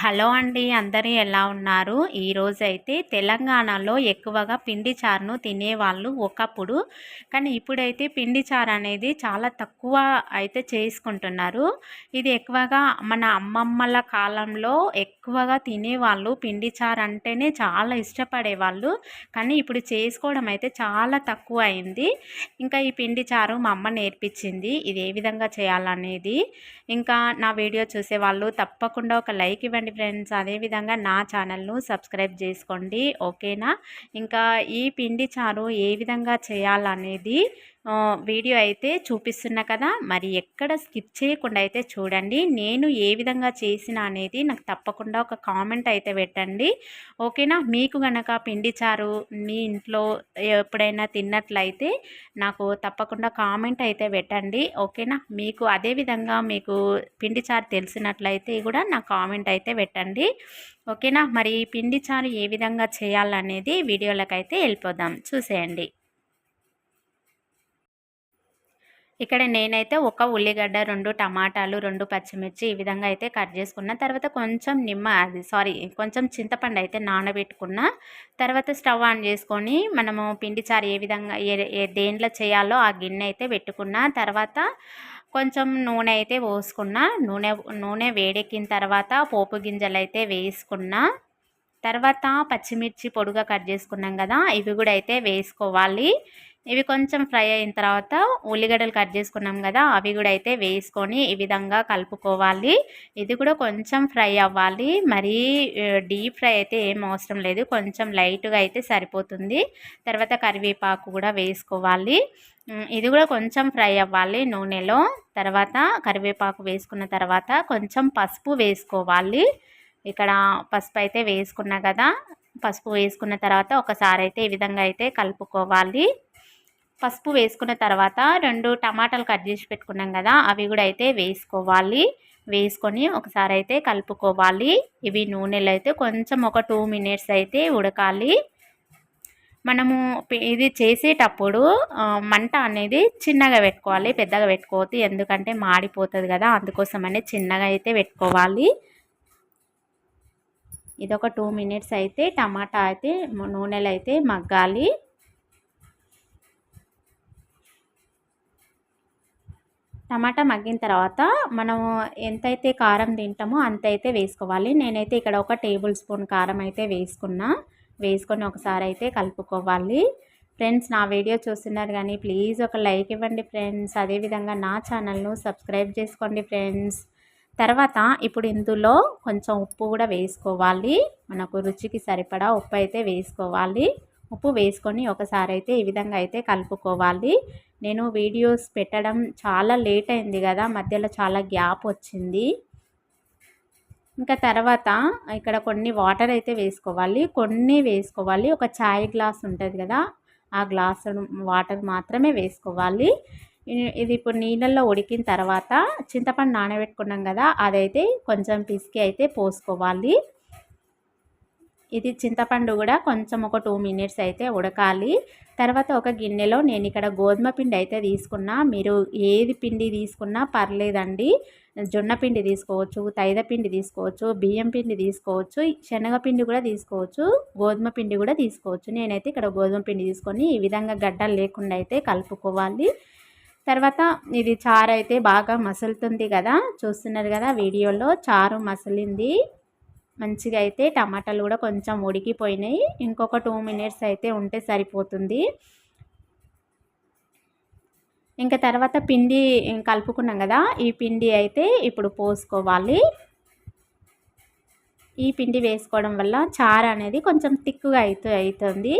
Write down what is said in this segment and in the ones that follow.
Hello అండి అందరూ ఎలా ఉన్నారు? ఈరోజైతే తెలంగాణలో ఎక్కువగా పిండి చారును తినేవాళ్ళు ఒకప్పుడు. కానీ ఇప్పుడైతే పిండి చారు అనేది చాలా తక్కువ అయితే చేసుకుంటున్నారు. ఇది ఎక్కువగా మన అమ్మమ్మల కాలంలో ఎక్కువగా తినేవాళ్ళు. పిండి చారు అంటేనే చాలా ఇష్టపడేవాళ్ళు. కానీ ఇప్పుడు చేసుకోవడం అయితే చాలా తక్కువ అయింది. ఇంకా ఈ పిండి చారు మా అమ్మ నేర్పించింది. ఇది ఏ విధంగా చేయాలనేది. ఇంకా నా వీడియో చూసేవాళ్ళు తప్పకుండా ఒక లైక్ ఇవ్వండి. చేసుకోండి ఫ్రెండ్స్ అదేవిధంగా నా ఛానల్ను సబ్స్క్రైబ్ చేసుకోండి. ఓకేనా? ఇంకా ఈ పిండి చారు ఏ విధంగా చేయాలనేది వీడియో అయితే చూపిస్తున్నా కదా మరి ఎక్కడ స్కిప్ చేయకుండా అయితే చూడండి. నేను ఏ విధంగా చేసిన అనేది నాకు తప్పకుండా ఒక కామెంట్ అయితే పెట్టండి. ఓకేనా? మీకు గనక పిండి చారు మీ ఇంట్లో ఎప్పుడైనా తిన్నట్లయితే నాకు తప్పకుండా కామెంట్ అయితే పెట్టండి. ఓకేనా? మీకు అదే విధంగా మీకు పిండి చారు తెలిసినట్లయితే కూడా నా కామెంట్ అయితే పెట్టండి. ఓకేనా? మరి పిండి చారు ఏ విధంగా చేయాలనేది వీడియోలకు అయితే వెళ్ళిపోదాం. చూసేయండి. ఇక్కడ నేనైతే ఒక ఉల్లిగడ్డ రెండు టమాటాలు రెండు పచ్చిమిర్చి ఈ విధంగా అయితే కట్ చేసుకున్న. తర్వాత కొంచెం నిమ్మ అది సారీ కొంచెం చింతపండు అయితే నానబెట్టుకున్న. తర్వాత స్టవ్ ఆన్ చేసుకొని మనము పిండి చారు ఏ విధంగా ఏ దేంట్లో చేయాలో ఆ గిన్నె అయితే పెట్టుకున్న. తర్వాత కొంచెం నూనె అయితే పోసుకున్న. నూనె నూనె వేడెక్కిన తర్వాత పోపు గింజలు అయితే వేసుకున్న. తర్వాత పచ్చిమిర్చి పొడుగా కట్ చేసుకున్నాం కదా ఇవి కూడా అయితే వేసుకోవాలి. ఇవి కొంచెం ఫ్రై అయిన తర్వాత ఉల్లిగడ్డలు కట్ చేసుకున్నాం కదా అవి కూడా అయితే వేసుకొని ఈ విధంగా కలుపుకోవాలి. ఇది కూడా కొంచెం ఫ్రై అవ్వాలి. మరీ డీప్ ఫ్రై అయితే ఏం అవసరం లేదు. కొంచెం లైట్గా అయితే సరిపోతుంది. తర్వాత కరివేపాకు కూడా వేసుకోవాలి. ఇది కూడా కొంచెం ఫ్రై అవ్వాలి నూనెలో. తర్వాత కరివేపాకు వేసుకున్న తర్వాత కొంచెం పసుపు వేసుకోవాలి. ఇక్కడ పసుపు అయితే వేసుకున్నా కదా పసుపు వేసుకున్న తర్వాత ఒకసారి అయితే ఈ విధంగా అయితే కలుపుకోవాలి. పసుపు వేసుకున్న తర్వాత రెండు టమాటాలు కట్ చేసి పెట్టుకున్నాం కదా అవి కూడా అయితే వేసుకోవాలి. వేసుకొని ఒకసారి అయితే కలుపుకోవాలి. ఇవి నూనెలు అయితే కొంచెం ఒక టూ మినిట్స్ అయితే ఉడకాలి. మనము ఇది చేసేటప్పుడు మంట అనేది చిన్నగా పెట్టుకోవాలి పెద్దగా పెట్టుకోవద్దు. ఎందుకంటే మాడిపోతుంది కదా అందుకోసమనే చిన్నగా అయితే పెట్టుకోవాలి. ఇది ఒక టూ మినిట్స్ అయితే టమాటా అయితే నూనెలు అయితే మగ్గాలి. టమాటా మగ్గిన తర్వాత మనం ఎంతైతే కారం తింటామో అంత అయితే వేసుకోవాలి. నేనైతే ఇక్కడ ఒక టేబుల్ స్పూన్ కారం అయితే వేసుకున్నా. వేసుకొని ఒకసారి అయితే కలుపుకోవాలి. ఫ్రెండ్స్ నా వీడియో చూస్తున్నారు కానీ ప్లీజ్ ఒక లైక్ ఇవ్వండి ఫ్రెండ్స్. అదేవిధంగా నా ఛానల్ను సబ్స్క్రైబ్ చేసుకోండి ఫ్రెండ్స్. తర్వాత ఇప్పుడు ఇందులో కొంచెం ఉప్పు కూడా వేసుకోవాలి. మనకు రుచికి సరిపడా ఉప్పు అయితే వేసుకోవాలి. ఉప్పు వేసుకొని ఒకసారి అయితే ఈ విధంగా అయితే కలుపుకోవాలి. నేను వీడియోస్ పెట్టడం చాలా లేట్ అయింది కదా మధ్యలో చాలా గ్యాప్ వచ్చింది. ఇంకా తర్వాత ఇక్కడ కొన్ని వాటర్ అయితే వేసుకోవాలి. కొన్ని వేసుకోవాలి. ఒక ఛాయ్ గ్లాస్ ఉంటుంది కదా ఆ గ్లాస్ వాటర్ మాత్రమే వేసుకోవాలి. ఇది ఇప్పుడు నీళ్ళల్లో ఉడికిన తర్వాత చింతపండు నానబెట్టుకున్నాం కదా అదైతే కొంచెం పిసికి అయితే పోసుకోవాలి. ఇది చింతపండు కూడా కొంచెం ఒక టూ మినిట్స్ అయితే ఉడకాలి. తర్వాత ఒక గిన్నెలో నేను ఇక్కడ గోధుమ పిండి అయితే తీసుకున్నా. మీరు ఏది పిండి తీసుకున్నా పర్లేదండి. జొన్న పిండి తీసుకోవచ్చు తైద పిండి తీసుకోవచ్చు బియ్యం పిండి తీసుకోవచ్చు శనగపిండి కూడా తీసుకోవచ్చు గోధుమ పిండి కూడా తీసుకోవచ్చు. నేనైతే ఇక్కడ గోధుమ పిండి తీసుకొని ఈ విధంగా గడ్డలు లేకుండా అయితే కలుపుకోవాలి. తర్వాత ఇది చారు అయితే బాగా మసులుతుంది కదా. చూస్తున్నారు కదా వీడియోలో చారు మసిలింది. మంచిగా అయితే టమాటాలు కూడా కొంచెం ఉడికిపోయినాయి. ఇంకొక టూ మినిట్స్ అయితే ఉంటే సరిపోతుంది. ఇంకా తర్వాత పిండి కలుపుకున్నాం కదా ఈ పిండి అయితే ఇప్పుడు పోసుకోవాలి. ఈ పిండి వేసుకోవడం వల్ల చార అనేది కొంచెం తిక్కుగా అయితే అవుతుంది.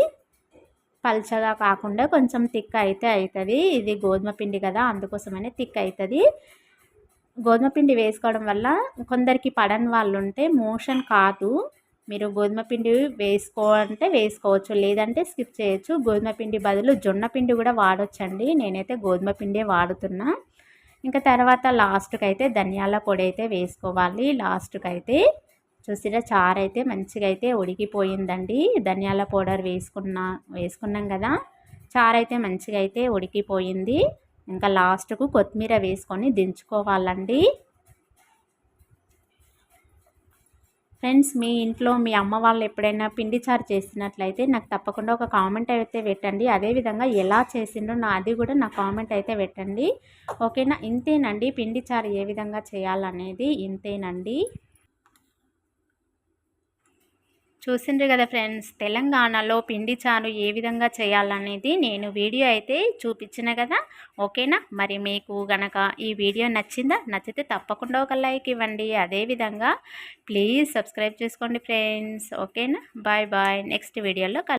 పల్చగా కాకుండా కొంచెం తిక్క అయితే అవుతుంది. ఇది గోధుమ పిండి కదా అందుకోసమనే తిక్ అవుతుంది. గోధుమ పిండి వేసుకోవడం వల్ల కొందరికి పడని వాళ్ళు ఉంటే మోషన్ కాదు. మీరు గోధుమ పిండి వేసుకోవాలంటే వేసుకోవచ్చు. లేదంటే స్కిప్ చేయొచ్చు. గోధుమ పిండి బదులు జొన్న పిండి కూడా వాడొచ్చండి. నేనైతే గోధుమ పిండే వాడుతున్నా. ఇంకా తర్వాత లాస్ట్కి అయితే ధనియాల పొడి అయితే వేసుకోవాలి. లాస్ట్కి అయితే చూసిరా చారు అయితే మంచిగా అయితే ఉడికిపోయిందండి. ధనియాల పౌడర్ వేసుకున్నా వేసుకున్నాం కదా. చారు అయితే మంచిగా అయితే ఉడికిపోయింది. ఇంకా లాస్ట్కు కొత్తిమీర వేసుకొని దించుకోవాలండి. ఫ్రెండ్స్ మీ ఇంట్లో మీ అమ్మ వాళ్ళు ఎప్పుడైనా పిండి చారు చేసినట్లయితే నాకు తప్పకుండా ఒక కామెంట్ అయితే పెట్టండి. అదేవిధంగా ఎలా చేసిండ్రో నా అది కూడా నా కామెంట్ అయితే పెట్టండి. ఓకేనా? ఇంతేనండి. పిండి చారు ఏ విధంగా చేయాలనేది ఇంతేనండి. చూసిండ్రు కదా ఫ్రెండ్స్ తెలంగాణలో పిండి చారు ఏ విధంగా చేయాలనేది నేను వీడియో అయితే చూపించిన కదా. ఓకేనా? మరి మీకు గనక ఈ వీడియో నచ్చిందా నచ్చితే తప్పకుండా ఒక లైక్ ఇవ్వండి. అదేవిధంగా ప్లీజ్ సబ్స్క్రైబ్ చేసుకోండి ఫ్రెండ్స్. ఓకేనా? Bye bye. నెక్స్ట్ వీడియోలో